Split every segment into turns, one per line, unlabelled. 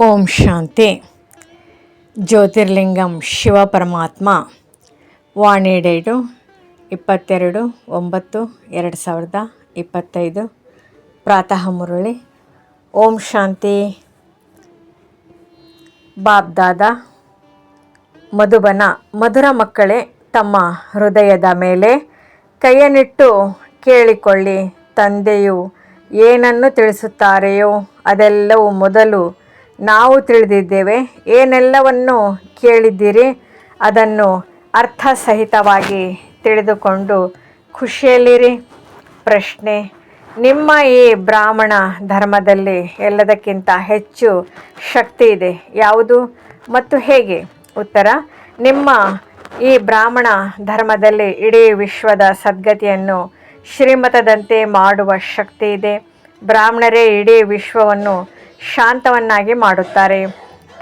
ಓಂ ಶಾಂತಿ. ಜ್ಯೋತಿರ್ಲಿಂಗಂ ಶಿವ ಪರಮಾತ್ಮ. ವಾಣಿ ಡೇಟು ಇಪ್ಪತ್ತೆರಡು ಒಂಬತ್ತು ಎರಡು ಸಾವಿರದ ಇಪ್ಪತ್ತೈದು. ಪ್ರಾತಃ ಮುರಳಿ. ಓಂ ಶಾಂತಿ. ಬಾಬ್ದಾದ ಮಧುಬನ. ಮಧುರ ಮಕ್ಕಳೇ ತಮ್ಮ ಹೃದಯದ ಮೇಲೆ ಕೈಯನ್ನಿಟ್ಟು ಕೇಳಿಕೊಳ್ಳಿ ತಂದೆಯು ಏನನ್ನು ತಿಳಿಸುತ್ತಾರೆಯೋ ಅದೆಲ್ಲವೂ ಮೊದಲು ನಾವು ತಿಳಿದಿದ್ದೇವೆ, ಏನೆಲ್ಲವನ್ನು ಕೇಳಿದ್ದೀರಿ ಅದನ್ನು ಅರ್ಥಸಹಿತವಾಗಿ ತಿಳಿದುಕೊಂಡು ಖುಷಿಯಲ್ಲಿರಿ. ಪ್ರಶ್ನೆ, ನಿಮ್ಮ ಈ ಬ್ರಾಹ್ಮಣ ಧರ್ಮದಲ್ಲಿ ಎಲ್ಲದಕ್ಕಿಂತ ಹೆಚ್ಚು ಶಕ್ತಿ ಇದೆ ಯಾವುದು ಮತ್ತು ಹೇಗೆ? ಉತ್ತರ, ನಿಮ್ಮ ಈ ಬ್ರಾಹ್ಮಣ ಧರ್ಮದಲ್ಲಿ ಇಡೀ ವಿಶ್ವದ ಸದ್ಗತಿಯನ್ನು ಶ್ರೀಮತದಂತೆ ಮಾಡುವ ಶಕ್ತಿ ಇದೆ. ಬ್ರಾಹ್ಮಣರೇ ಇಡೀ ವಿಶ್ವವನ್ನು ಶಾಂತವನ್ನಾಗಿ ಮಾಡುತ್ತಾರೆ.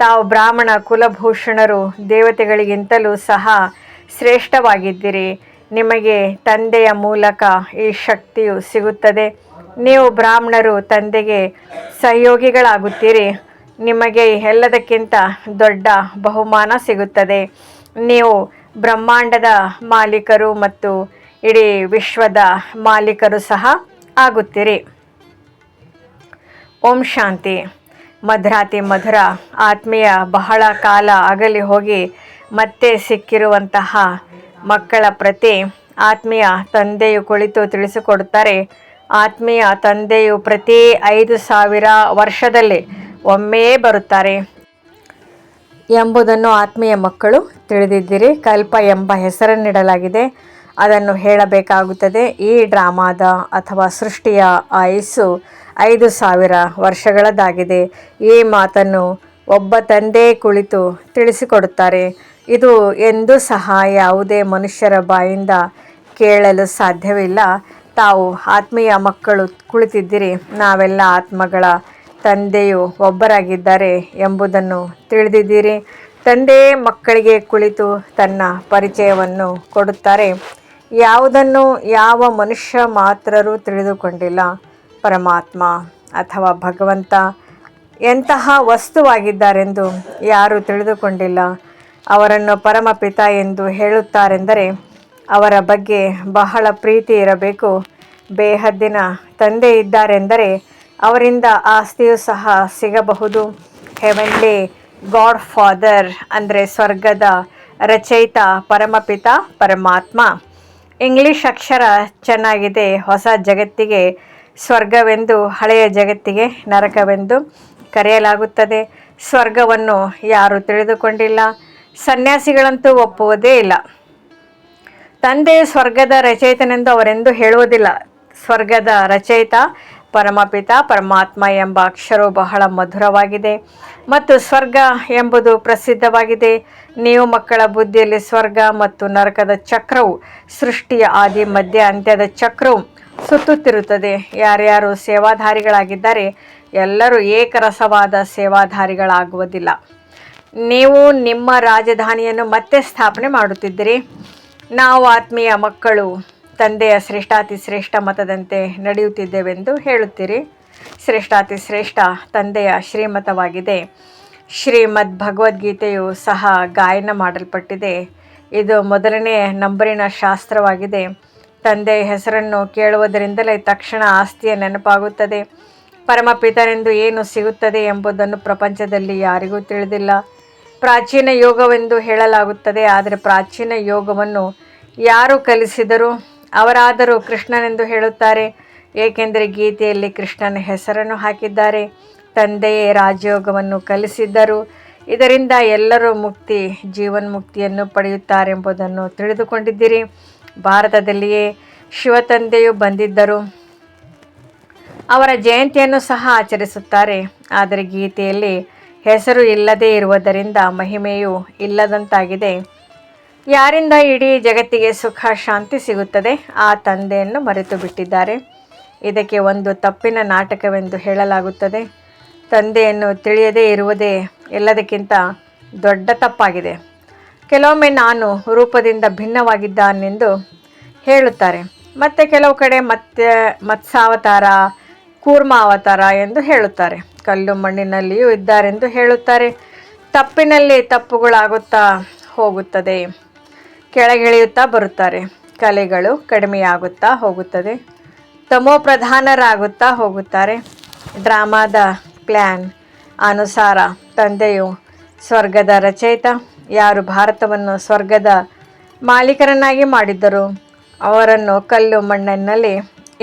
ತಾವು ಬ್ರಾಹ್ಮಣ, ಕುಲಭೂಷಣರು, ದೇವತೆಗಳಿಗಿಂತಲೂ ಸಹ ಶ್ರೇಷ್ಠವಾಗಿದ್ದೀರಿ. ನಿಮಗೆ ತಂದೆಯ ಮೂಲಕ ಈ ಶಕ್ತಿಯು ಸಿಗುತ್ತದೆ. ನೀವು ಬ್ರಾಹ್ಮಣರು, ತಂದೆಗೆ ಸಹಯೋಗಿಗಳಾಗುತ್ತೀರಿ. ನಿಮಗೆ ಎಲ್ಲದಕ್ಕಿಂತ ದೊಡ್ಡ ಬಹುಮಾನ ಸಿಗುತ್ತದೆ. ನೀವು ಬ್ರಹ್ಮಾಂಡದ ಮಾಲೀಕರು ಮತ್ತು ಇಡೀ ವಿಶ್ವದ ಮಾಲೀಕರು ಸಹ ಆಗುತ್ತೀರಿ. ಓಂ ಶಾಂತಿ. ಮಧುರಾತಿ ಮಧುರ, ಆತ್ಮೀಯ ಬಹಳ ಕಾಲ ಅಗಲಿ ಹೋಗಿ ಮತ್ತೆ ಸಿಕ್ಕಿರುವಂತಹ ಮಕ್ಕಳ ಪ್ರತಿ ಆತ್ಮೀಯ ತಂದೆಯು ಕುಳಿತು ತಿಳಿಸಿಕೊಡುತ್ತಾರೆ. ಆತ್ಮೀಯ ತಂದೆಯು ಪ್ರತಿ ಐದು ಸಾವಿರ ವರ್ಷದಲ್ಲಿ ಒಮ್ಮೆ ಬರುತ್ತಾರೆ. ಎಂಬುದನ್ನು ಆತ್ಮೀಯ ಮಕ್ಕಳು ತಿಳಿದಿದ್ದೀರಿ. ಕಲ್ಪ ಎಂಬ ಹೆಸರನ್ನಿಡಲಾಗಿದೆ. ಅದನ್ನು ಹೇಳಬೇಕಾಗುತ್ತದೆ. ಈ ಡ್ರಾಮಾದ ಅಥವಾ ಸೃಷ್ಟಿಯ ಆಯುಸ್ಸು ಐದು ಸಾವಿರ ವರ್ಷಗಳದ್ದಾಗಿದೆ. ಈ ಮಾತನ್ನು ಒಬ್ಬ ತಂದೆ ಕುಳಿತು ತಿಳಿಸಿಕೊಡುತ್ತಾರೆ. ಇದು ಎಂದೂ ಸಹ ಯಾವುದೇ ಮನುಷ್ಯರ ಬಾಯಿಂದ ಕೇಳಲು ಸಾಧ್ಯವಿಲ್ಲ. ತಾವು ಆತ್ಮೀಯ ಮಕ್ಕಳು ಕುಳಿತಿದ್ದೀರಿ. ನಾವೆಲ್ಲ ಆತ್ಮಗಳ ತಂದೆಯು ಒಬ್ಬರಾಗಿದ್ದಾರೆ ಎಂಬುದನ್ನು ತಿಳಿದಿದ್ದೀರಿ. ತಂದೆ ಮಕ್ಕಳಿಗೆ ಕುಳಿತು ತನ್ನ ಪರಿಚಯವನ್ನು ಕೊಡುತ್ತಾರೆ. ಯಾವುದನ್ನು ಯಾವ ಮನುಷ್ಯ ಮಾತ್ರರೂ ತಿಳಿದುಕೊಂಡಿಲ್ಲ. ಪರಮಾತ್ಮ ಅಥವಾ ಭಗವಂತ ಎಂತಹ ವಸ್ತುವಾಗಿದ್ದಾರೆಂದು ಯಾರೂ ತಿಳಿದುಕೊಂಡಿಲ್ಲ. ಅವರನ್ನು ಪರಮಪಿತ ಎಂದು ಹೇಳುತ್ತಾರೆಂದರೆ ಅವರ ಬಗ್ಗೆ ಬಹಳ ಪ್ರೀತಿ ಇರಬೇಕು. ಬೇಹದ್ದಿನ ತಂದೆ ಇದ್ದಾರೆಂದರೆ ಅವರಿಂದ ಆಸ್ತಿಯು ಸಹ ಸಿಗಬಹುದು. ಹೆವೆನ್ಲಿ ಗಾಡ್ ಫಾದರ್ ಅಂದರೆ ಸ್ವರ್ಗದ ರಚಯಿತ ಪರಮಪಿತ ಪರಮಾತ್ಮ. ಇಂಗ್ಲಿಷ್ ಅಕ್ಷರ ಚೆನ್ನಾಗಿದೆ. ಹೊಸ ಜಗತ್ತಿಗೆ ಸ್ವರ್ಗವೆಂದು ಹಳೆಯ ಜಗತ್ತಿಗೆ ನರಕವೆಂದು ಕರೆಯಲಾಗುತ್ತದೆ. ಸ್ವರ್ಗವನ್ನು ಯಾರು ತಿಳಿದುಕೊಂಡಿಲ್ಲ. ಸನ್ಯಾಸಿಗಳಂತೂ ಒಪ್ಪುವುದೇ ಇಲ್ಲ. ತಂದೆಯು ಸ್ವರ್ಗದ ರಚಯಿತನೆಂದು ಅವರೆಂದು ಹೇಳುವುದಿಲ್ಲ. ಸ್ವರ್ಗದ ರಚಯಿತ ಪರಮಪಿತ, ಪರಮಾತ್ಮ ಎಂಬ ಅಕ್ಷರವು ಬಹಳ ಮಧುರವಾಗಿದೆ ಮತ್ತು ಸ್ವರ್ಗ ಎಂಬುದು ಪ್ರಸಿದ್ಧವಾಗಿದೆ. ನೀವು ಮಕ್ಕಳ ಬುದ್ಧಿಯಲ್ಲಿ ಸ್ವರ್ಗ ಮತ್ತು ನರಕದ ಚಕ್ರವು ಸೃಷ್ಟಿಯ ಆದಿ, ಮಧ್ಯ, ಅಂತ್ಯದ ಚಕ್ರವು ಸುತ್ತುತ್ತಿರುತ್ತದೆ. ಯಾರ್ಯಾರು ಸೇವಾಧಾರಿಗಳಾಗಿದ್ದಾರೆ, ಎಲ್ಲರೂ ಏಕರಸವಾದ ಸೇವಾಧಾರಿಗಳಾಗುವುದಿಲ್ಲ. ನೀವು ನಿಮ್ಮ ರಾಜಧಾನಿಯನ್ನು ಮತ್ತೆ ಸ್ಥಾಪನೆ ಮಾಡುತ್ತಿದ್ದೀರಿ. ನಾವು ಆತ್ಮೀಯ ಮಕ್ಕಳು ತಂದೆಯ ಶ್ರೇಷ್ಠಾತಿ ಶ್ರೇಷ್ಠ ಮತದಂತೆ ನಡೆಯುತ್ತಿದ್ದೇವೆಂದು ಹೇಳುತ್ತೀರಿ. ಶ್ರೇಷ್ಠಾತಿ ಶ್ರೇಷ್ಠ ತಂದೆಯ ಶ್ರೀಮತವಾಗಿದೆ. ಶ್ರೀಮದ್ ಭಗವದ್ಗೀತೆಯು ಸಹ ಗಾಯನ ಮಾಡಲ್ಪಟ್ಟಿದೆ. ಇದು ಮೊದಲನೇ ನಂಬರಿನ ಶಾಸ್ತ್ರವಾಗಿದೆ. ತಂದೆಯ ಹೆಸರನ್ನು ಕೇಳುವುದರಿಂದಲೇ ತಕ್ಷಣ ಆಸ್ತಿಯ ನೆನಪಾಗುತ್ತದೆ. ಪರಮಪಿತನೆಂದು ಏನು ಸಿಗುತ್ತದೆ ಎಂಬುದನ್ನು ಪ್ರಪಂಚದಲ್ಲಿ ಯಾರಿಗೂ ತಿಳಿದಿಲ್ಲ. ಪ್ರಾಚೀನ ಯೋಗವೆಂದು ಹೇಳಲಾಗುತ್ತದೆ, ಆದರೆ ಪ್ರಾಚೀನ ಯೋಗವನ್ನು ಯಾರು ಕಲಿಸಿದರೂ? ಅವರಾದರೂ ಕೃಷ್ಣನೆಂದು ಹೇಳುತ್ತಾರೆ. ಏಕೆಂದರೆ ಗೀತೆಯಲ್ಲಿ ಕೃಷ್ಣನ ಹೆಸರನ್ನು ಹಾಕಿದ್ದಾರೆ. ತಂದೆಯೇ ರಾಜಯೋಗವನ್ನು ಕಲಿಸಿದ್ದರು. ಇದರಿಂದ ಎಲ್ಲರೂ ಮುಕ್ತಿ, ಜೀವನ್ಮುಕ್ತಿಯನ್ನು ಪಡೆಯುತ್ತಾರೆಂಬುದನ್ನು ತಿಳಿದುಕೊಂಡಿದ್ದೀರಿ. ಭಾರತದಲ್ಲಿಯೇ ಶಿವತಂದೆಯು ಬಂದಿದ್ದರು. ಅವರ ಜಯಂತಿಯನ್ನು ಸಹ ಆಚರಿಸುತ್ತಾರೆ. ಆದರೆ ಗೀತೆಯಲ್ಲಿ ಹೆಸರು ಇಲ್ಲದೇ ಇರುವುದರಿಂದ ಮಹಿಮೆಯು ಇಲ್ಲದಂತಾಗಿದೆ. ಯಾರಿಂದ ಇಡೀ ಜಗತ್ತಿಗೆ ಸುಖ, ಶಾಂತಿ ಸಿಗುತ್ತದೆ? ಆ ತಂದೆಯನ್ನು ಮರೆತು ಬಿಟ್ಟಿದ್ದಾರೆ. ಇದಕ್ಕೆ ಒಂದು ತಪ್ಪಿನ ನಾಟಕವೆಂದು ಹೇಳಲಾಗುತ್ತದೆ. ತಂದೆಯನ್ನು ತಿಳಿಯದೇ ಇರುವುದೇ ಎಲ್ಲದಕ್ಕಿಂತ ದೊಡ್ಡ ತಪ್ಪಾಗಿದೆ. ಕೆಲವೊಮ್ಮೆ ನಾನು ರೂಪದಿಂದ ಭಿನ್ನವಾಗಿದ್ದಾನೆಂದು ಹೇಳುತ್ತಾರೆ. ಮತ್ತು ಕೆಲವು ಕಡೆ ಮತ್ತೆ ಮತ್ಸಾವತಾರ, ಕೂರ್ಮ ಅವತಾರ ಎಂದು ಹೇಳುತ್ತಾರೆ. ಕಲ್ಲು ಮಣ್ಣಿನಲ್ಲಿಯೂ ಇದ್ದಾರೆಂದು ಹೇಳುತ್ತಾರೆ. ತಪ್ಪಿನಲ್ಲಿ ತಪ್ಪುಗಳಾಗುತ್ತಾ ಹೋಗುತ್ತದೆ. ಕೆಳಗಿಳಿಯುತ್ತಾ ಬರುತ್ತಾರೆ. ಕಲೆಗಳು ಕಡಿಮೆಯಾಗುತ್ತಾ ಹೋಗುತ್ತದೆ. ತಮೋ ಪ್ರಧಾನರಾಗುತ್ತಾ ಹೋಗುತ್ತಾರೆ. ಡ್ರಾಮಾದ ಪ್ಲ್ಯಾನ್ ಅನುಸಾರ, ತಂದೆಯು ಸ್ವರ್ಗದ ರಚಯಿತ. ಯಾರು ಭಾರತವನ್ನು ಸ್ವರ್ಗದ ಮಾಲೀಕರನ್ನಾಗಿ ಮಾಡಿದ್ದರು ಅವರನ್ನು ಕಲ್ಲು ಮಣ್ಣಿನಲ್ಲಿ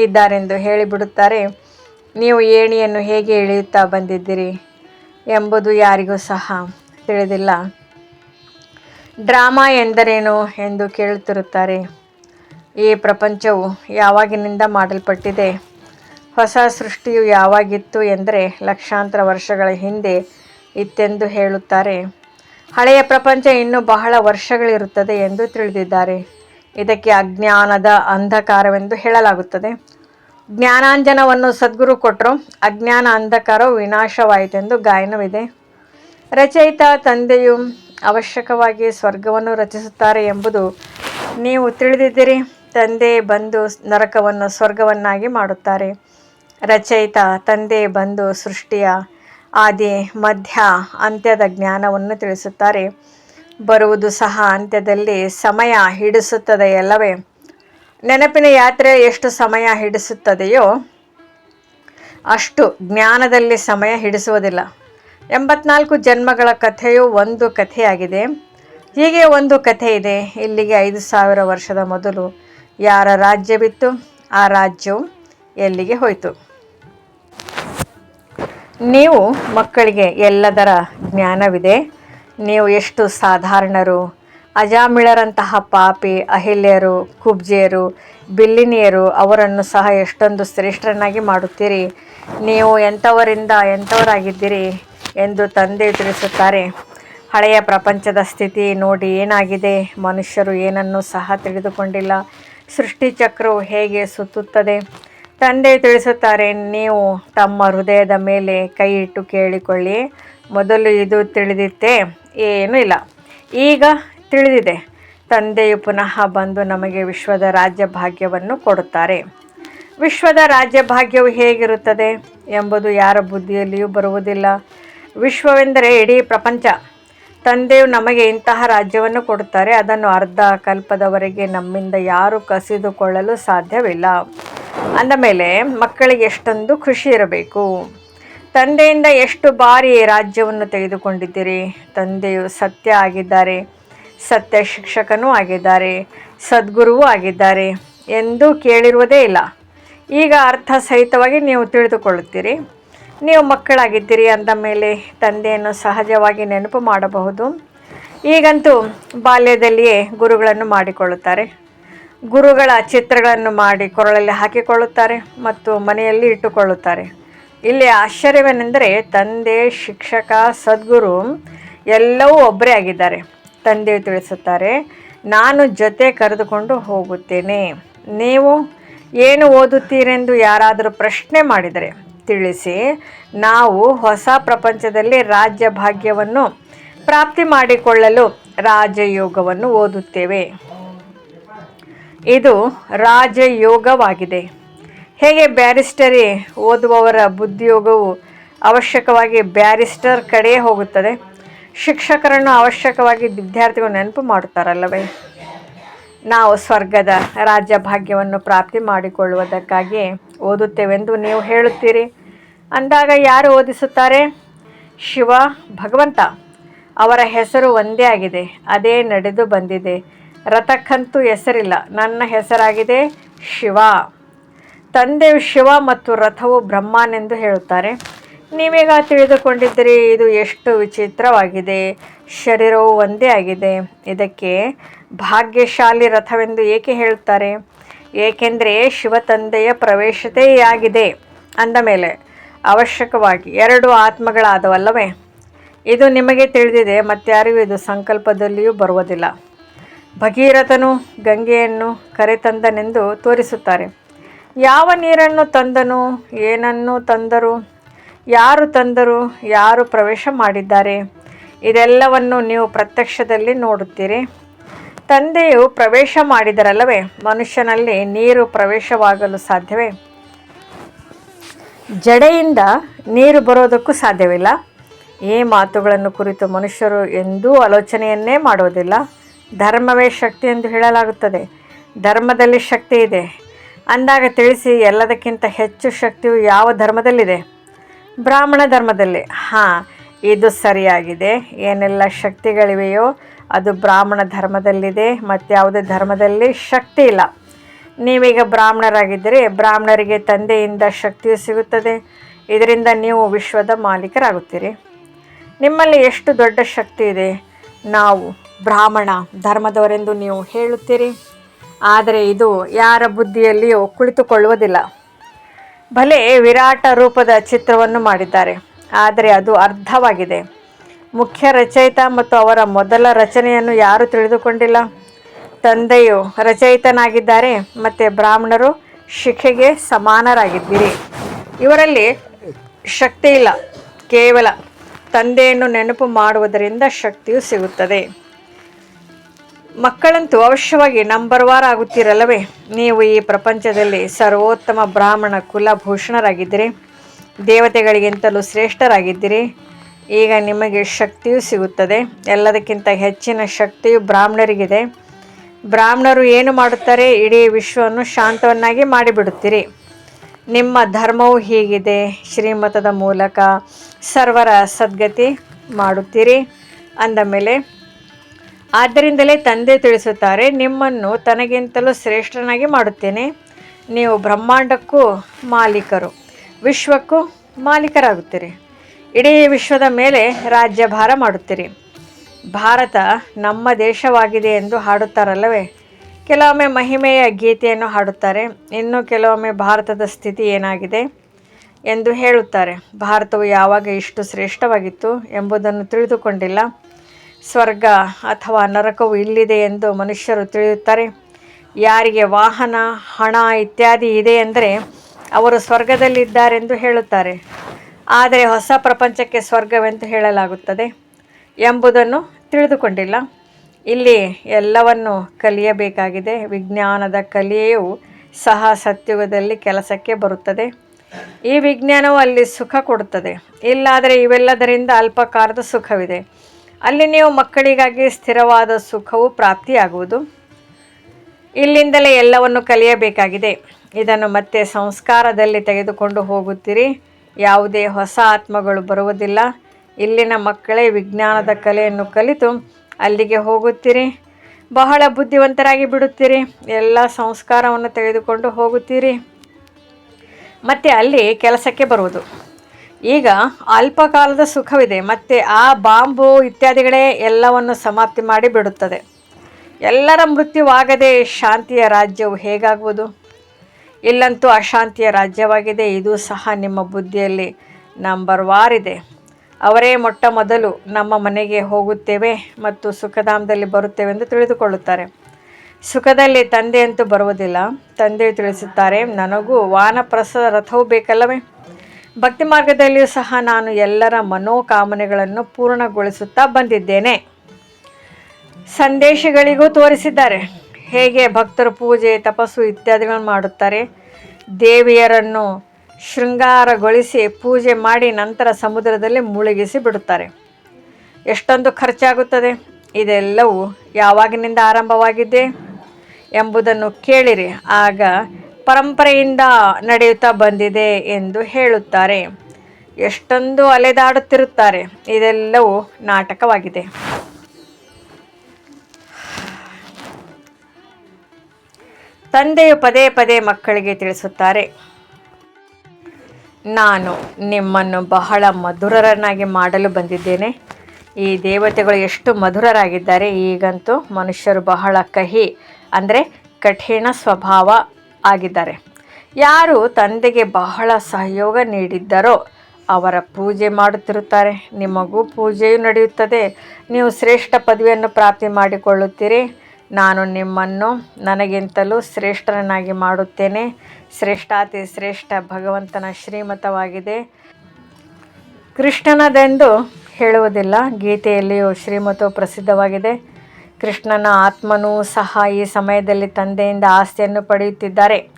ಇದ್ದಾರೆಂದು ಹೇಳಿಬಿಡುತ್ತಾರೆ. ನೀವು ಏಣಿಯನ್ನು ಹೇಗೆ ಇಳಿಯುತ್ತಾ ಬಂದಿದ್ದೀರಿ ಎಂಬುದು ಯಾರಿಗೂ ಸಹ ತಿಳಿದಿಲ್ಲ. ಡ್ರಾಮಾ ಎಂದರೇನು ಎಂದು ಕೇಳುತ್ತಿರುತ್ತಾರೆ. ಈ ಪ್ರಪಂಚವು ಯಾವಾಗಿನಿಂದ ಮಾಡಲ್ಪಟ್ಟಿದೆ? ಹೊಸ ಸೃಷ್ಟಿಯು ಯಾವಾಗಿತ್ತು ಎಂದರೆ ಲಕ್ಷಾಂತರ ವರ್ಷಗಳ ಹಿಂದೆ ಇತ್ತೆಂದು ಹೇಳುತ್ತಾರೆ. ಹಳೆಯ ಪ್ರಪಂಚ ಇನ್ನೂ ಬಹಳ ವರ್ಷಗಳಿರುತ್ತದೆ ಎಂದು ತಿಳಿದಿದ್ದಾರೆ. ಇದಕ್ಕೆ ಅಜ್ಞಾನದ ಅಂಧಕಾರವೆಂದು ಹೇಳಲಾಗುತ್ತದೆ. ಜ್ಞಾನಾಂಜನವನ್ನು ಸದ್ಗುರು ಕೊಟ್ಟರು. ಅಜ್ಞಾನ ಅಂಧಕಾರವು ವಿನಾಶವಾಯಿತೆಂದು ಗಾಯನವಿದೆ. ರಚಯಿತ ತಂದೆಯು ಅವಶ್ಯಕವಾಗಿ ಸ್ವರ್ಗವನ್ನು ರಚಿಸುತ್ತಾರೆ ಎಂಬುದು ನೀವು ತಿಳಿದಿದ್ದೀರಿ. ತಂದೆ ಬಂದು ನರಕವನ್ನು ಸ್ವರ್ಗವನ್ನಾಗಿ ಮಾಡುತ್ತಾರೆ. ರಚಯಿತ ತಂದೆ ಬಂದು ಸೃಷ್ಟಿಯ ಆದಿ, ಮಧ್ಯ, ಅಂತ್ಯದ ಜ್ಞಾನವನ್ನು ತಿಳಿಸುತ್ತಾರೆ. ಬರುವುದು ಸಹ ಅಂತ್ಯದಲ್ಲಿ ಸಮಯ ಹಿಡಿಸುತ್ತದೆ ಅಲ್ಲವೇ ನೆನಪಿನ ಯಾತ್ರೆ ಎಷ್ಟು ಸಮಯ ಹಿಡಿಸುತ್ತದೆಯೋ ಅಷ್ಟು ಜ್ಞಾನದಲ್ಲಿ ಸಮಯ ಹಿಡಿಸುವುದಿಲ್ಲ. ಎಂಬತ್ನಾಲ್ಕು ಜನ್ಮಗಳ ಕಥೆಯು ಒಂದು ಕಥೆಯಾಗಿದೆ. ಹೀಗೆ ಒಂದು ಕಥೆ ಇದೆ. ಇಲ್ಲಿಗೆ ಐದು ಸಾವಿರ ವರ್ಷದ ಮೊದಲು ಯಾರ ರಾಜ್ಯವಿತ್ತು ಆ ರಾಜ್ಯವು ಎಲ್ಲಿಗೆ ಹೋಯಿತು? ನೀವು ಮಕ್ಕಳಿಗೆ ಎಲ್ಲದರ ಜ್ಞಾನವಿದೆ. ನೀವು ಎಷ್ಟು ಸಾಧಾರಣರು, ಅಜಾಮಿಳರಂತಹ ಪಾಪಿ, ಅಹಿಲ್ಯರು, ಕುಬ್ಜೆಯರು, ಬಿಲ್ಲಿನಿಯರು, ಅವರನ್ನು ಸಹ ಎಷ್ಟೊಂದು ಶ್ರೇಷ್ಠರನ್ನಾಗಿ ಮಾಡುತ್ತೀರಿ? ನೀವು ಎಂಥವರಿಂದ ಎಂಥವರಾಗಿದ್ದೀರಿ? ಎಂದು ತಂದೆ ತಿಳಿಸುತ್ತಾರೆ. ಹಳೆಯ ಪ್ರಪಂಚದ ಸ್ಥಿತಿ ನೋಡಿ ಏನಾಗಿದೆ? ಮನುಷ್ಯರು ಏನನ್ನು ಸಹ ತಿಳಿದುಕೊಂಡಿಲ್ಲ. ಸೃಷ್ಟಿಚಕ್ರವು ಹೇಗೆ ಸುತ್ತುತ್ತದೆ? ತಂದೆ ತಿಳಿಸುತ್ತಾರೆ, ನೀವು ತಮ್ಮ ಹೃದಯದ ಮೇಲೆ ಕೈ ಇಟ್ಟು ಕೇಳಿಕೊಳ್ಳಿ. ಮೊದಲು ಇದು ತಿಳಿದಿತ್ತೆ, ಏನೂ ಇಲ್ಲ. ಈಗ ತಿಳಿದಿದೆ. ತಂದೆಯು ಪುನಃ ಬಂದು ನಮಗೆ ವಿಶ್ವದ ರಾಜ್ಯ ಭಾಗ್ಯವನ್ನು ಕೊಡುತ್ತಾರೆ. ವಿಶ್ವದ ರಾಜ್ಯ ಭಾಗ್ಯವು ಹೇಗಿರುತ್ತದೆ ಎಂಬುದು ಯಾರ ಬುದ್ಧಿಯಲ್ಲಿಯೂ ಬರುವುದಿಲ್ಲ. ವಿಶ್ವವೆಂದರೆ ಇಡೀ ಪ್ರಪಂಚ. ತಂದೆಯು ನಮಗೆ ಇಂತಹ ರಾಜ್ಯವನ್ನು ಕೊಡುತ್ತಾರೆ. ಅದನ್ನು ಅರ್ಧ ಕಲ್ಪದವರೆಗೆ ನಮ್ಮಿಂದ ಯಾರು ಕಸಿದುಕೊಳ್ಳಲು ಸಾಧ್ಯವಿಲ್ಲ. ಅಂದಮೇಲೆ ಮಕ್ಕಳಿಗೆ ಎಷ್ಟೊಂದು ಖುಷಿ ಇರಬೇಕು. ತಂದೆಯಿಂದ ಎಷ್ಟು ಬಾರಿ ರಾಜ್ಯವನ್ನು ತೆಗೆದುಕೊಂಡಿದ್ದೀರಿ? ತಂದೆಯು ಸತ್ಯ ಆಗಿದ್ದಾರೆ. ಸತ್ಯ ಶಿಕ್ಷಕನೂ ಆಗಿದ್ದಾರೆ. ಸದ್ಗುರುವೂ ಆಗಿದ್ದಾರೆ ಎಂದು ಕೇಳಿರುವುದೇ ಇಲ್ಲ. ಈಗ ಅರ್ಥ ಸಹಿತವಾಗಿ ನೀವು ತಿಳಿದುಕೊಳ್ಳುತ್ತೀರಿ. ನೀವು ಮಕ್ಕಳಾಗಿದ್ದೀರಿ ಅಂದ ಮೇಲೆ ತಂದೆಯನ್ನು ಸಹಜವಾಗಿ ನೆನಪು ಮಾಡಬಹುದು. ಈಗಂತೂ ಬಾಲ್ಯದಲ್ಲಿಯೇ ಗುರುಗಳನ್ನು ಮಾಡಿಕೊಳ್ಳುತ್ತಾರೆ. ಗುರುಗಳ ಚಿತ್ರಗಳನ್ನು ಮಾಡಿ ಕೊರಳಲ್ಲಿ ಹಾಕಿಕೊಳ್ಳುತ್ತಾರೆ ಮತ್ತು ಮನೆಯಲ್ಲಿ ಇಟ್ಟುಕೊಳ್ಳುತ್ತಾರೆ. ಇಲ್ಲಿ ಆಶ್ಚರ್ಯವೇನೆಂದರೆ ತಂದೆ, ಶಿಕ್ಷಕ, ಸದ್ಗುರು ಎಲ್ಲವೂ ಒಬ್ಬರೇ ಆಗಿದ್ದಾರೆ. ತಂದೆ ತಿಳಿಸುತ್ತಾರೆ, ನಾನು ಜೊತೆ ಕರೆದುಕೊಂಡು ಹೋಗುತ್ತೇನೆ. ನೀವು ಏನು ಓದುತ್ತೀರೆಂದು ಯಾರಾದರೂ ಪ್ರಶ್ನೆ ಮಾಡಿದರೆ ತಿಳಿಸಿ ನಾವು ಹೊಸ ಪ್ರಪಂಚದಲ್ಲಿ ರಾಜ್ಯ ಭಾಗ್ಯವನ್ನು ಪ್ರಾಪ್ತಿ ಮಾಡಿಕೊಳ್ಳಲು ರಾಜಯೋಗವನ್ನು ಓದುತ್ತೇವೆ. ಇದು ರಾಜಯೋಗವಾಗಿದೆ. ಹೇಗೆ ಬ್ಯಾರಿಸ್ಟರಿ ಓದುವವರ ಬುದ್ಧಿಯೋಗವು ಅವಶ್ಯಕವಾಗಿ ಬ್ಯಾರಿಸ್ಟರ್ ಕಡೆಯೇ ಹೋಗುತ್ತದೆ? ಶಿಕ್ಷಕರನ್ನು ಅವಶ್ಯಕವಾಗಿ ವಿದ್ಯಾರ್ಥಿಗಳು ನೆನಪು ಮಾಡುತ್ತಾರಲ್ಲವೇ? ನಾವು ಸ್ವರ್ಗದ ರಾಜ್ಯ ಭಾಗ್ಯವನ್ನು ಪ್ರಾಪ್ತಿ ಮಾಡಿಕೊಳ್ಳುವುದಕ್ಕಾಗಿ ಓದುತ್ತೇವೆಂದು ನೀವು ಹೇಳುತ್ತೀರಿ. ಅಂದಾಗ ಯಾರು ಓದಿಸುತ್ತಾರೆ? ಶಿವ ಭಗವಂತ. ಅವರ ಹೆಸರು ಒಂದೇ ಆಗಿದೆ, ಅದೇ ನಡೆದು ಬಂದಿದೆ. ರಥಕ್ಕಂತೂ ಹೆಸರಿಲ್ಲ, ನನ್ನ ಹೆಸರಾಗಿದೆ ಶಿವ. ತಂದೆಯು ಶಿವ ಮತ್ತು ರಥವು ಬ್ರಹ್ಮನೆಂದು ಹೇಳುತ್ತಾರೆ. ನೀವೀಗ ತಿಳಿದುಕೊಂಡಿದ್ದೀರಿ, ಇದು ಎಷ್ಟು ವಿಚಿತ್ರವಾಗಿದೆ. ಶರೀರವು ಒಂದೇ ಆಗಿದೆ. ಇದಕ್ಕೆ ಭಾಗ್ಯಶಾಲಿ ರಥವೆಂದು ಏಕೆ ಹೇಳುತ್ತಾರೆ? ಏಕೆಂದರೆ ಶಿವ ತಂದೆಯ ಪ್ರವೇಶತೆಯಾಗಿದೆ. ಅಂದ ಮೇಲೆ ಅವಶ್ಯಕವಾಗಿ. ಎರಡು ಆತ್ಮಗಳಾದವಲ್ಲವೇ? ಇದು ನಿಮಗೆ ತಿಳಿದಿದೆ, ಮತ್ತಾರಿಗೂ ಇದು ಸಂಕಲ್ಪದಲ್ಲಿಯೂ ಬರುವುದಿಲ್ಲ. ಭಗೀರಥನು ಗಂಗೆಯನ್ನು ಕರೆತಂದನೆಂದು ತೋರಿಸುತ್ತಾರೆ. ಯಾವ ನೀರನ್ನು ತಂದನು, ಏನನ್ನು ತಂದರು, ಯಾರು ತಂದರು, ಯಾರು ಪ್ರವೇಶ ಮಾಡಿದ್ದಾರೆ, ಇದೆಲ್ಲವನ್ನು ನೀವು ಪ್ರತ್ಯಕ್ಷದಲ್ಲಿ ನೋಡುತ್ತೀರಿ. ತಂದೆಯು ಪ್ರವೇಶ ಮಾಡಿದರಲ್ಲವೇ? ಮನುಷ್ಯನಲ್ಲಿ ನೀರು ಪ್ರವೇಶವಾಗಲು ಸಾಧ್ಯವೇ? ಜಡೆಯಿಂದ ನೀರು ಬರೋದಕ್ಕೂ ಸಾಧ್ಯವಿಲ್ಲ. ಈ ಮಾತುಗಳನ್ನು ಕುರಿತು ಮನುಷ್ಯರು ಎಂದೂ ಆಲೋಚನೆಯನ್ನೇ ಮಾಡುವುದಿಲ್ಲ. ಧರ್ಮವೇ ಶಕ್ತಿ ಎಂದು ಹೇಳಲಾಗುತ್ತದೆ. ಧರ್ಮದಲ್ಲಿ ಶಕ್ತಿ ಇದೆ. ಅಂದಾಗ ತಿಳಿಸಿ ಎಲ್ಲದಕ್ಕಿಂತ ಹೆಚ್ಚು ಶಕ್ತಿಯು ಯಾವ ಧರ್ಮದಲ್ಲಿದೆ? ಬ್ರಾಹ್ಮಣ ಧರ್ಮದಲ್ಲಿ. ಹಾಂ, ಇದು ಸರಿಯಾಗಿದೆ. ಏನೆಲ್ಲ ಶಕ್ತಿಗಳಿವೆಯೋ ಅದು ಬ್ರಾಹ್ಮಣ ಧರ್ಮದಲ್ಲಿದೆ. ಮತ್ತು ಯಾವುದೇ ಧರ್ಮದಲ್ಲಿ ಶಕ್ತಿ ಇಲ್ಲ. ನೀವೀಗ ಬ್ರಾಹ್ಮಣರಾಗಿದ್ದರೆ, ಬ್ರಾಹ್ಮಣರಿಗೆ ತಂದೆಯಿಂದ ಶಕ್ತಿಯು ಸಿಗುತ್ತದೆ. ಇದರಿಂದ ನೀವು ವಿಶ್ವದ ಮಾಲೀಕರಾಗುತ್ತೀರಿ. ನಿಮ್ಮಲ್ಲಿ ಎಷ್ಟು ದೊಡ್ಡ ಶಕ್ತಿ ಇದೆ? ನಾವು ಬ್ರಾಹ್ಮಣ ಧರ್ಮದವರೆಂದು ನೀವು ಹೇಳುತ್ತೀರಿ. ಆದರೆ ಇದು ಯಾರ ಬುದ್ಧಿಯಲ್ಲಿಯೂ ಕುಳಿತುಕೊಳ್ಳುವುದಿಲ್ಲ. ಭಲೆ ವಿರಾಟ ರೂಪದ ಚಿತ್ರವನ್ನು ಮಾಡಿದ್ದಾರೆ. ಆದರೆ ಅದು ಅರ್ಧವಾಗಿದೆ. ಮುಖ್ಯ ರಚಯಿತ ಮತ್ತು ಅವರ ಮೊದಲ ರಚನೆಯನ್ನು ಯಾರೂ ತಿಳಿದುಕೊಂಡಿಲ್ಲ. ತಂದೆಯು ರಚಯಿತನಾಗಿದ್ದಾರೆ ಮತ್ತು ಬ್ರಾಹ್ಮಣರು ಶಿಖೆಗೆ ಸಮಾನರಾಗಿದ್ದೀರಿ. ಇವರಲ್ಲಿ ಶಕ್ತಿ ಇಲ್ಲ, ಕೇವಲ ತಂದೆಯನ್ನು ನೆನಪು ಮಾಡುವುದರಿಂದ ಶಕ್ತಿಯು ಸಿಗುತ್ತದೆ. ಮಕ್ಕಳಂತೂ ಅವಶ್ಯವಾಗಿ ನಂಬರ್ ವಾರ್ ಆಗುತ್ತೀರಲ್ಲವೇ? ನೀವು ಈ ಪ್ರಪಂಚದಲ್ಲಿ ಸರ್ವೋತ್ತಮ ಬ್ರಾಹ್ಮಣ ಕುಲಭೂಷಣರಾಗಿದ್ದೀರಿ. ದೇವತೆಗಳಿಗಿಂತಲೂ ಶ್ರೇಷ್ಠರಾಗಿದ್ದೀರಿ. ಈಗ ನಿಮಗೆ ಶಕ್ತಿಯೂ ಸಿಗುತ್ತದೆ. ಎಲ್ಲದಕ್ಕಿಂತ ಹೆಚ್ಚಿನ ಶಕ್ತಿಯು ಬ್ರಾಹ್ಮಣರಿಗಿದೆ. ಬ್ರಾಹ್ಮಣರು ಏನು ಮಾಡುತ್ತಾರೆ? ಇಡೀ ವಿಶ್ವವನ್ನು ಶಾಂತವನ್ನಾಗಿ ಮಾಡಿಬಿಡುತ್ತೀರಿ. ನಿಮ್ಮ ಧರ್ಮವು ಹೀಗಿದೆ. ಶ್ರೀಮತದ ಮೂಲಕ ಸರ್ವರ ಸದ್ಗತಿ ಮಾಡುತ್ತೀರಿ. ಅಂದ ಮೇಲೆ, ಆದ್ದರಿಂದಲೇ ತಂದೆ ತಿಳಿಸುತ್ತಾರೆ, ನಿಮ್ಮನ್ನು ತನಗಿಂತಲೂ ಶ್ರೇಷ್ಠನಾಗಿ ಮಾಡುತ್ತೇನೆ. ನೀವು ಬ್ರಹ್ಮಾಂಡಕ್ಕೂ ಮಾಲೀಕರು, ವಿಶ್ವಕ್ಕೂ ಮಾಲೀಕರಾಗುತ್ತೀರಿ. ಇಡೀ ವಿಶ್ವದ ಮೇಲೆ ರಾಜ್ಯಭಾರ ಮಾಡುತ್ತೀರಿ. ಭಾರತ ನಮ್ಮ ದೇಶವಾಗಿದೆ ಎಂದು ಹಾಡುತ್ತಾರಲ್ಲವೇ? ಕೆಲವೊಮ್ಮೆ ಮಹಿಮೆಯ ಗೀತೆಯನ್ನು ಹಾಡುತ್ತಾರೆ. ಇನ್ನು ಕೆಲವೊಮ್ಮೆ ಭಾರತದ ಸ್ಥಿತಿ ಏನಾಗಿದೆ ಎಂದು ಹೇಳುತ್ತಾರೆ. ಭಾರತವು ಯಾವಾಗ ಇಷ್ಟು ಶ್ರೇಷ್ಠವಾಗಿತ್ತು ಎಂಬುದನ್ನು ತಿಳಿದುಕೊಂಡಿಲ್ಲ. ಸ್ವರ್ಗ ಅಥವಾ ನರಕವು ಇಲ್ಲಿದೆ ಎಂದು ಮನುಷ್ಯರು ತಿಳಿಯುತ್ತಾರೆ. ಯಾರಿಗೆ ವಾಹನ, ಹಣ ಇತ್ಯಾದಿ ಇದೆ ಎಂದರೆ ಅವರು ಸ್ವರ್ಗದಲ್ಲಿದ್ದಾರೆಂದು ಹೇಳುತ್ತಾರೆ. ಆದರೆ ಹೊಸ ಪ್ರಪಂಚಕ್ಕೆ ಸ್ವರ್ಗವೆಂದು ಹೇಳಲಾಗುತ್ತದೆ. ಎಂಬುದನ್ನು ತಿಳಿದುಕೊಂಡಿಲ್ಲ. ಇಲ್ಲಿ ಎಲ್ಲವನ್ನು ಕಲಿಯಬೇಕಾಗಿದೆ. ವಿಜ್ಞಾನದ ಕಲಿಯೆಯು ಸಹ ಸತ್ಯುಗದಲ್ಲಿ ಕೆಲಸಕ್ಕೆ ಬರುತ್ತದೆ. ಈ ವಿಜ್ಞಾನವು ಅಲ್ಲಿ ಸುಖ ಕೊಡುತ್ತದೆ. ಇಲ್ಲಾದರೆ ಇವೆಲ್ಲದರಿಂದ ಅಲ್ಪಕಾಲದ ಸುಖವಿದೆ. ಅಲ್ಲಿ ನೀವು ಮಕ್ಕಳಿಗಾಗಿ ಸ್ಥಿರವಾದ ಸುಖವು ಪ್ರಾಪ್ತಿಯಾಗುವುದು. ಇಲ್ಲಿಂದಲೇ ಎಲ್ಲವನ್ನು ಕಲಿಯಬೇಕಾಗಿದೆ. ಇದನ್ನು ಮತ್ತೆ ಸಂಸ್ಕಾರದಲ್ಲಿ ತೆಗೆದುಕೊಂಡು ಹೋಗುತ್ತೀರಿ. ಯಾವುದೇ ಹೊಸ ಆತ್ಮಗಳು ಬರುವುದಿಲ್ಲ. ಇಲ್ಲಿನ ಮಕ್ಕಳೇ ವಿಜ್ಞಾನದ ಕಲೆಯನ್ನು ಕಲಿತು ಅಲ್ಲಿಗೆ ಹೋಗುತ್ತೀರಿ. ಬಹಳ ಬುದ್ಧಿವಂತರಾಗಿ ಬಿಡುತ್ತೀರಿ. ಎಲ್ಲ ಸಂಸ್ಕಾರವನ್ನು ತೆಗೆದುಕೊಂಡು ಹೋಗುತ್ತೀರಿ. ಮತ್ತು ಅಲ್ಲಿ ಕೆಲಸಕ್ಕೆ ಬರುವುದು. ಈಗ ಅಲ್ಪಕಾಲದ ಸುಖವಿದೆ. ಮತ್ತು ಆ ಬಾಂಬು ಇತ್ಯಾದಿಗಳೇ ಎಲ್ಲವನ್ನು ಸಮಾಪ್ತಿ ಮಾಡಿ ಬಿಡುತ್ತದೆ. ಎಲ್ಲರ ಮೃತ್ಯುವಾಗದೆ ಶಾಂತಿಯ ರಾಜ್ಯವು ಹೇಗಾಗುವುದು? ಇಲ್ಲಂತೂ ಅಶಾಂತಿಯ ರಾಜ್ಯವಾಗಿದೆ. ಇದು ಸಹ ನಿಮ್ಮ ಬುದ್ಧಿಯಲ್ಲಿ ನಂಬರ್ ವಾರ್ ಇದೆ. ಅವರೇ ಮೊಟ್ಟ ಮೊದಲು ನಮ್ಮ ಮನೆಗೆ ಹೋಗುತ್ತೇವೆ ಮತ್ತು ಸುಖಧಾಮದಲ್ಲಿ ಬರುತ್ತೇವೆ ಎಂದು ತಿಳಿದುಕೊಳ್ಳುತ್ತಾರೆ. ಸುಖದಲ್ಲಿ ತಂದೆಯಂತೂ ಬರುವುದಿಲ್ಲ. ತಂದೆ ತಿಳಿಸುತ್ತಾರೆ, ನನಗೂ ವಾನಪ್ರಸದ ರಥವು ಬೇಕಲ್ಲವೇ? ಭಕ್ತಿ ಮಾರ್ಗದಲ್ಲಿಯೂ ಸಹ ನಾನು ಎಲ್ಲರ ಮನೋಕಾಮನೆಗಳನ್ನು ಪೂರ್ಣಗೊಳಿಸುತ್ತಾ ಬಂದಿದ್ದೇನೆ. ಸಂದೇಶಗಳಿಗೂ ತೋರಿಸಿದ್ದಾರೆ. ಹೇಗೆ ಭಕ್ತರು ಪೂಜೆ, ತಪಸ್ಸು ಇತ್ಯಾದಿಗಳನ್ನು ಮಾಡುತ್ತಾರೆ, ದೇವಿಯರನ್ನು ಶೃಂಗಾರಗೊಳಿಸಿ ಪೂಜೆ ಮಾಡಿ ನಂತರ ಸಮುದ್ರದಲ್ಲಿ ಮುಳುಗಿಸಿ ಬಿಡುತ್ತಾರೆ. ಎಷ್ಟೊಂದು ಖರ್ಚಾಗುತ್ತದೆ? ಇದೆಲ್ಲವೂ ಯಾವಾಗಿನಿಂದ ಆರಂಭವಾಗಿದೆ ಎಂಬುದನ್ನು ಕೇಳಿರಿ, ಆಗ ಪರಂಪರೆಯಿಂದ ನಡೆಯುತ್ತಾ ಬಂದಿದೆ ಎಂದು ಹೇಳುತ್ತಾರೆ. ಎಷ್ಟೊಂದು ಅಲೆದಾಡುತ್ತಿರುತ್ತಾರೆ, ಇದೆಲ್ಲವೂ ನಾಟಕವಾಗಿದೆ. ತಂದೆಯು ಪದೇ ಪದೇ ಮಕ್ಕಳಿಗೆ ತಿಳಿಸುತ್ತಾರೆ ನಾನು ನಿಮ್ಮನ್ನು ಬಹಳ ಮಧುರರನ್ನಾಗಿ ಮಾಡಲು ಬಂದಿದ್ದೇನೆ. ಈ ದೇವತೆಗಳು ಎಷ್ಟು ಮಧುರರಾಗಿದ್ದಾರೆ. ಈಗಂತೂ ಮನುಷ್ಯರು ಬಹಳ ಕಹಿ, ಅಂದರೆ ಕಠಿಣ ಸ್ವಭಾವ ಆಗಿದ್ದಾರೆ. ಯಾರು ತಂದೆಗೆ ಬಹಳ ಸಹಯೋಗ ನೀಡಿದ್ದರೋ ಅವರ ಪೂಜೆ ಮಾಡುತ್ತಿರುತ್ತಾರೆ. ನಿಮಗೂ ಪೂಜೆಯೂ ನಡೆಯುತ್ತದೆ. ನೀವು ಶ್ರೇಷ್ಠ ಪದವಿಯನ್ನು ಪ್ರಾಪ್ತಿ ಮಾಡಿಕೊಳ್ಳುತ್ತೀರಿ. ನಾನು ನಿಮ್ಮನ್ನು ನನಗಿಂತಲೂ ಶ್ರೇಷ್ಠರನ್ನಾಗಿ ಮಾಡುತ್ತೇನೆ. ಶ್ರೇಷ್ಠಾತಿ ಶ್ರೇಷ್ಠ ಭಗವಂತನ ಶ್ರೀಮತವಾಗಿದೆ. ಕೃಷ್ಣನದೆಂದು ಹೇಳುವುದಿಲ್ಲ. ಗೀತೆಯಲ್ಲಿಯೂ ಶ್ರೀಮತವು ಪ್ರಸಿದ್ಧವಾಗಿದೆ. ಕೃಷ್ಣನ ಆತ್ಮನೂ ಸಹ ಈ ಸಮಯದಲ್ಲಿ ತಂದೆಯಿಂದ ಆಸ್ತಿಯನ್ನು ಪಡೆಯುತ್ತಿದ್ದಾರೆ.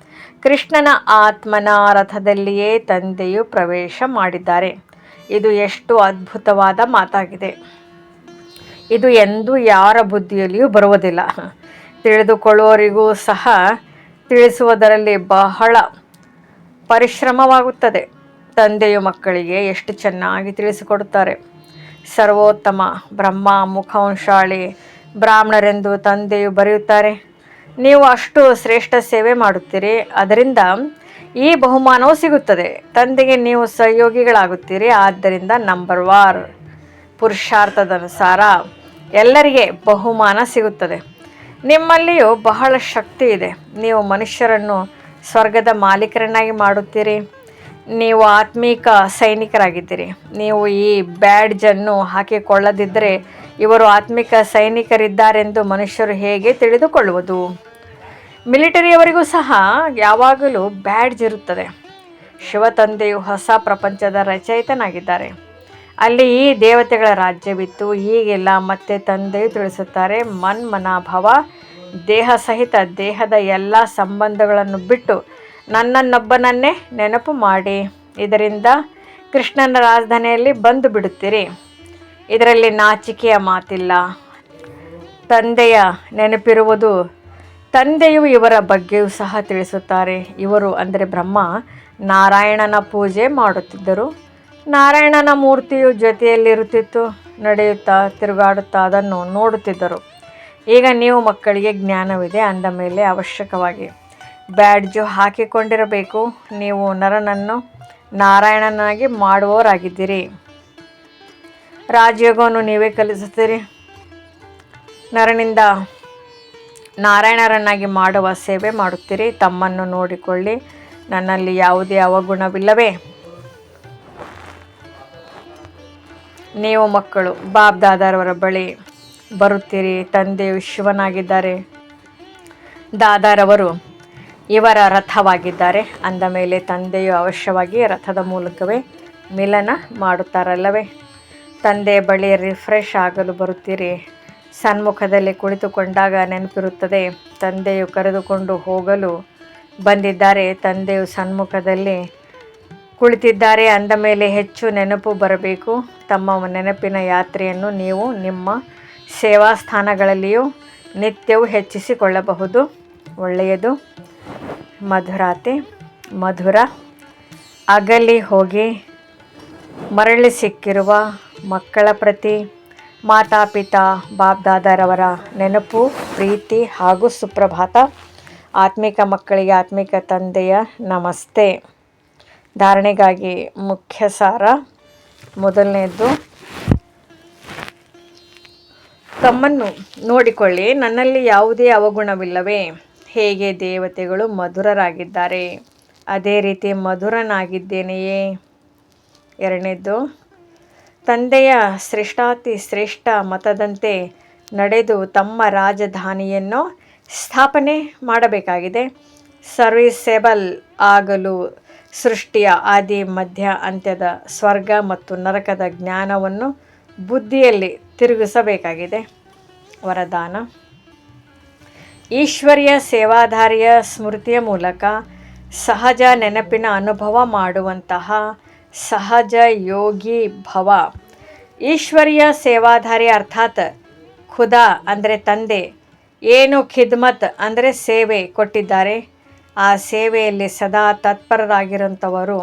ಕೃಷ್ಣನ ಆತ್ಮನ ರಥದಲ್ಲಿಯೇ ತಂದೆಯು ಪ್ರವೇಶ ಮಾಡಿದ್ದಾರೆ. ಇದು ಎಷ್ಟು ಅದ್ಭುತವಾದ ಮಾತಾಗಿದೆ. ಇದು ಎಂದೂ ಯಾರ ಬುದ್ಧಿಯಲ್ಲಿಯೂ ಬರುವುದಿಲ್ಲ. ತಿಳಿದುಕೊಳ್ಳುವವರಿಗೂ ಸಹ ತಿಳಿಸುವುದರಲ್ಲಿ ಬಹಳ ಪರಿಶ್ರಮವಾಗುತ್ತದೆ. ತಂದೆಯು ಮಕ್ಕಳಿಗೆ ಎಷ್ಟು ಚೆನ್ನಾಗಿ ತಿಳಿಸಿಕೊಡುತ್ತಾರೆ. ಸರ್ವೋತ್ತಮ ಬ್ರಹ್ಮ ಮುಖವಂಶಾಳಿ ಬ್ರಾಹ್ಮಣರೆಂದು ತಂದೆಯು ಬರೆಯುತ್ತಾರೆ. ನೀವು ಅಷ್ಟು ಶ್ರೇಷ್ಠ ಸೇವೆ ಮಾಡುತ್ತೀರಿ, ಅದರಿಂದ ಈ ಬಹುಮಾನವು ಸಿಗುತ್ತದೆ. ತಂದೆಗೆ ನೀವು ಸಹಯೋಗಿಗಳಾಗುತ್ತೀರಿ, ಆದ್ದರಿಂದ ನಂಬರ್ ವಾರ್ ಪುರುಷಾರ್ಥದನುಸಾರ ಎಲ್ಲರಿಗೆ ಬಹುಮಾನ ಸಿಗುತ್ತದೆ. ನಿಮ್ಮಲ್ಲಿಯೂ ಬಹಳ ಶಕ್ತಿ ಇದೆ. ನೀವು ಮನುಷ್ಯರನ್ನು ಸ್ವರ್ಗದ ಮಾಲೀಕರನ್ನಾಗಿ ಮಾಡುತ್ತೀರಿ. ನೀವು ಆತ್ಮೀಕ ಸೈನಿಕರಾಗಿದ್ದೀರಿ. ನೀವು ಈ ಬ್ಯಾಡ್ಜನ್ನು ಹಾಕಿಕೊಳ್ಳದಿದ್ದರೆ ಇವರು ಆತ್ಮಿಕ ಸೈನಿಕರಿದ್ದಾರೆಂದು ಮನುಷ್ಯರು ಹೇಗೆ ತಿಳಿದುಕೊಳ್ಳುವುದು? ಮಿಲಿಟರಿಯವರಿಗೂ ಸಹ ಯಾವಾಗಲೂ ಬ್ಯಾಡ್ಜ್ ಇರುತ್ತದೆ. ಶಿವತಂದೆಯು ಹೊಸ ಪ್ರಪಂಚದ ರಚಯಿತನಾಗಿದ್ದಾರೆ. ಅಲ್ಲಿ ಈ ದೇವತೆಗಳ ರಾಜ್ಯವಿತ್ತು. ಈಗೆಲ್ಲ ಮತ್ತೆ ತಂದೆಯು ತಿಳಿಸುತ್ತಾರೆ, ಮನ್ಮನಾಭವ, ದೇಹ ಸಹಿತ ದೇಹದ ಎಲ್ಲ ಸಂಬಂಧಗಳನ್ನು ಬಿಟ್ಟು ನನ್ನನ್ನೊಬ್ಬನನ್ನೇ ನೆನಪು ಮಾಡಿ. ಇದರಿಂದ ಕೃಷ್ಣನ ರಾಜಧಾನಿಯಲ್ಲಿ ಬಂದು ಬಿಡುತ್ತೀರಿ. ಇದರಲ್ಲಿ ನಾಚಿಕೆಯ ಮಾತಿಲ್ಲ. ತಂದೆಯ ನೆನಪಿರುವುದು ತಂದೆಯು ಇವರ ಬಗ್ಗೆಯೂ ಸಹ ತಿಳಿಸುತ್ತಾರೆ. ಇವರು ಅಂದರೆ ಬ್ರಹ್ಮ ನಾರಾಯಣನ ಪೂಜೆ ಮಾಡುತ್ತಿದ್ದರು. ನಾರಾಯಣನ ಮೂರ್ತಿಯು ಜೊತೆಯಲ್ಲಿರುತ್ತಿತ್ತು, ನಡೆಯುತ್ತಾ ತಿರುಗಾಡುತ್ತಾ ಅದನ್ನು ನೋಡುತ್ತಿದ್ದರು. ಈಗ ನೀವು ಮಕ್ಕಳಿಗೆ ಜ್ಞಾನವಿದೆ, ಅಂದ ಮೇಲೆ ಅವಶ್ಯಕವಾಗಿ. ಬ್ಯಾಡ್ಜು ಹಾಕಿಕೊಂಡಿರಬೇಕು, ನೀವು ನರನನ್ನು ನಾರಾಯಣನಾಗಿ ಮಾಡುವವರಾಗಿದ್ದೀರಿ. ರಾಜಯೋಗವನ್ನು ನೀವೇ ಕಲಿಸುತ್ತೀರಿ. ನರನಿಂದ ನಾರಾಯಣರನ್ನಾಗಿ ಮಾಡುವ ಸೇವೆ ಮಾಡುತ್ತೀರಿ. ತಮ್ಮನ್ನು ನೋಡಿಕೊಳ್ಳಿ, ನನ್ನಲ್ಲಿ ಯಾವುದೇ ಅವಗುಣವಿಲ್ಲವೇ? ನೀವು ಮಕ್ಕಳು ಬಾಬ್ ದಾದಾರವರ ಬಳಿ ಬರುತ್ತೀರಿ ತಂದೆ ಶಿವನಾಗಿದ್ದಾರೆ. ದಾದಾರವರು ಇವರ ರಥವಾಗಿದ್ದಾರೆ. ಅಂದ ಮೇಲೆ ತಂದೆಯು ಅವಶ್ಯವಾಗಿ ರಥದ ಮೂಲಕವೇ ಮಿಲನ ಮಾಡುತ್ತಾರಲ್ಲವೇ? ತಂದೆ ಬಳಿ ರಿಫ್ರೆಶ್ ಆಗಲು ಬರುತ್ತೀರಿ. ಸನ್ಮುಖದಲ್ಲಿ ಕುಳಿತುಕೊಂಡಾಗ ನೆನಪಿರುತ್ತದೆ, ತಂದೆಯು ಕರೆದುಕೊಂಡು ಹೋಗಲು ಬಂದಿದ್ದಾರೆ. ತಂದೆಯು ಸನ್ಮುಖದಲ್ಲಿ ಕುಳಿತಿದ್ದಾರೆ. ಅಂದ ಮೇಲೆ ಹೆಚ್ಚು ನೆನಪು ಬರಬೇಕು. ತಮ್ಮ ನೆನಪಿನ ಯಾತ್ರೆಯನ್ನು ನೀವು ನಿಮ್ಮ ಸೇವಾ ಸ್ಥಾನಗಳಲ್ಲಿಯೂ ನಿತ್ಯವೂ ಹೆಚ್ಚಿಸಿಕೊಳ್ಳಬಹುದು. ಒಳ್ಳೆಯದು. ಮಧುರಾತೆ, ಮಧುರ. ಅಗಲಿ ಹೋಗಿ ಮರಳಿ ಸಿಕ್ಕಿರುವ ಮಕ್ಕಳ ಪ್ರತಿ ಮಾತಾಪಿತಾ ಬಾಬ್ದಾದರವರ ನೆನಪು, ಪ್ರೀತಿ ಹಾಗೂ ಸುಪ್ರಭಾತ. ಆತ್ಮಿಕ ಮಕ್ಕಳಿಗೆ ಆತ್ಮಿಕ ತಂದೆಯ ನಮಸ್ತೆ. ಧಾರಣೆಗಾಗಿ ಮುಖ್ಯ ಸಾರ ಮೊದಲನೇದ್ದು, ತಮ್ಮನ್ನು ನೋಡಿಕೊಳ್ಳಿ, ನನ್ನಲ್ಲಿ ಯಾವುದೇ ಅವಗುಣವಿಲ್ಲವೇ? ಹೇಗೆ ದೇವತೆಗಳು ಮಧುರರಾಗಿದ್ದಾರೆ? ಅದೇ ರೀತಿ ಮಧುರನಾಗಿದ್ದೇನೆಯೇ? ಎರಡನೇದ್ದು, ತಂದೆಯ ಶ್ರೇಷ್ಠಾತಿ ಶ್ರೇಷ್ಠ ಮತದಂತೆ ನಡೆದು ತಮ್ಮ ರಾಜಧಾನಿಯನ್ನು ಸ್ಥಾಪನೆ ಮಾಡಬೇಕಾಗಿದೆ. ಸರ್ವಿಸೇಬಲ್ ಆಗಲು ಸೃಷ್ಟಿಯ ಆದಿ, ಮಧ್ಯ, ಅಂತ್ಯದ ಸ್ವರ್ಗ ಮತ್ತು ನರಕದ ಜ್ಞಾನವನ್ನು ಬುದ್ಧಿಯಲ್ಲಿ ತಿರುಗಿಸಬೇಕಾಗಿದೆ. ವರದಾನ. ಈಶ್ವರ್ಯ ಸೇವಾಧಾರಿಯ ಸ್ಮೃತಿಯ ಮೂಲಕ ಸಹಜ ನೆನಪಿನ ಅನುಭವ ಮಾಡುವಂತಹ ಸಹಜ ಯೋಗಿ ಭವ. ಈಶ್ವರ್ಯ ಸೇವಾಧಾರಿ ಅರ್ಥಾತ್ ಖುದಾ ಅಂದರೆ ತಂದೆ, ಏನು ಖಿದ್ಮತ್ ಅಂದರೆ ಸೇವೆ ಕೊಟ್ಟಿದ್ದಾರೆ. ಆ ಸೇವೆಯಲ್ಲಿ ಸದಾ ತತ್ಪರರಾಗಿರುವಂಥವರು,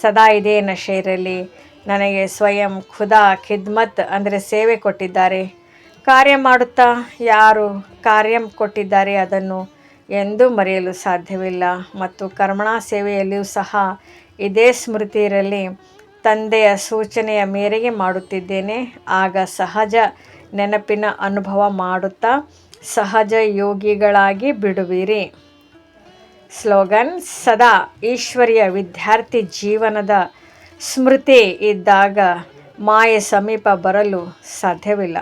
ಸದಾ ಇದೇ ನಶೆಯಲ್ಲಿ ನನಗೆ ಸ್ವಯಂ ಖುದಾ ಖಿದ್ಮತ್ ಅಂದರೆ ಸೇವೆ ಕೊಟ್ಟಿದ್ದಾರೆ. ಕಾರ್ಯ ಮಾಡುತ್ತಾ ಯಾರು ಕಾರ್ಯ ಕೊಟ್ಟಿದ್ದಾರೆ ಅದನ್ನು ಎಂದೂ ಮರೆಯಲು ಸಾಧ್ಯವಿಲ್ಲ. ಮತ್ತು ಕರ್ಮಣಾ ಸೇವೆಯಲ್ಲಿಯೂ ಸಹ ಇದೇ ಸ್ಮೃತಿಯರಲ್ಲಿ ತಂದೆಯ ಸೂಚನೆಯ ಮೇರೆಗೆ ಮಾಡುತ್ತಿದ್ದೇನೆ. ಆಗ ಸಹಜ ನೆನಪಿನ ಅನುಭವ ಮಾಡುತ್ತಾ ಸಹಜ ಯೋಗಿಗಳಾಗಿ ಬಿಡುವಿರಿ. ಸ್ಲೋಗನ್, ಸದಾ ಈಶ್ವರಿಯ ವಿದ್ಯಾರ್ಥಿ ಜೀವನದ ಸ್ಮೃತಿ ಇದ್ದಾಗ ಮಾಯ ಸಮೀಪ ಬರಲು ಸಾಧ್ಯವಿಲ್ಲ.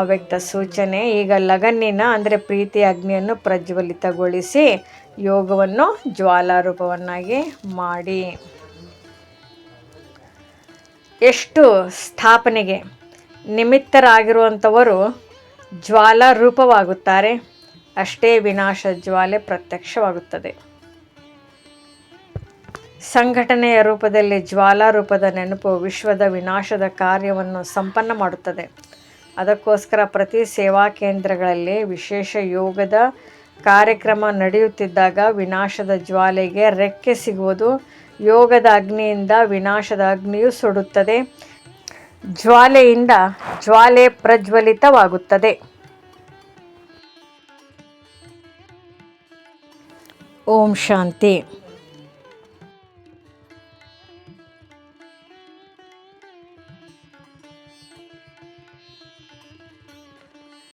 ಅವ್ಯಕ್ತ ಸೂಚನೆ, ಈಗ ಲಗನ್ನಿನ, ಅಂದರೆ ಪ್ರೀತಿ ಅಗ್ನಿಯನ್ನು ಪ್ರಜ್ವಲಿತಗೊಳಿಸಿ ಯೋಗವನ್ನು ಜ್ವಾಲಾರೂಪವನ್ನಾಗಿ ಮಾಡಿ. ಎಷ್ಟು ಸ್ಥಾಪನೆಗೆ ನಿಮಿತ್ತರಾಗಿರುವಂಥವರು ಜ್ವಾಲಾರೂಪವಾಗುತ್ತಾರೆ. ಅಷ್ಟೇ ವಿನಾಶ ಜ್ವಾಲೆ ಪ್ರತ್ಯಕ್ಷವಾಗುತ್ತದೆ. ಸಂಘಟನೆಯ ರೂಪದಲ್ಲಿ ಜ್ವಾಲಾ ರೂಪದ ನೆನಪು ವಿಶ್ವದ ವಿನಾಶದ ಕಾರ್ಯವನ್ನು ಸಂಪನ್ನ ಮಾಡುತ್ತದೆ. ಅದಕ್ಕೋಸ್ಕರ ಪ್ರತಿ ಸೇವಾ ಕೇಂದ್ರಗಳಲ್ಲಿ ವಿಶೇಷ ಯೋಗದ ಕಾರ್ಯಕ್ರಮ ನಡೆಯುತ್ತಿದ್ದಾಗ ವಿನಾಶದ ಜ್ವಾಲೆಗೆ ರೆಕ್ಕೆ ಸಿಗುವುದು, ಯೋಗದ ಅಗ್ನಿಯಿಂದ ವಿನಾಶದ ಅಗ್ನಿಯು ಸುಡುತ್ತದೆ. ಜ್ವಾಲೆಯಿಂದ ಜ್ವಾಲೆ ಪ್ರಜ್ವಲಿತವಾಗುತ್ತದೆ. ಓಂ ಶಾಂತಿ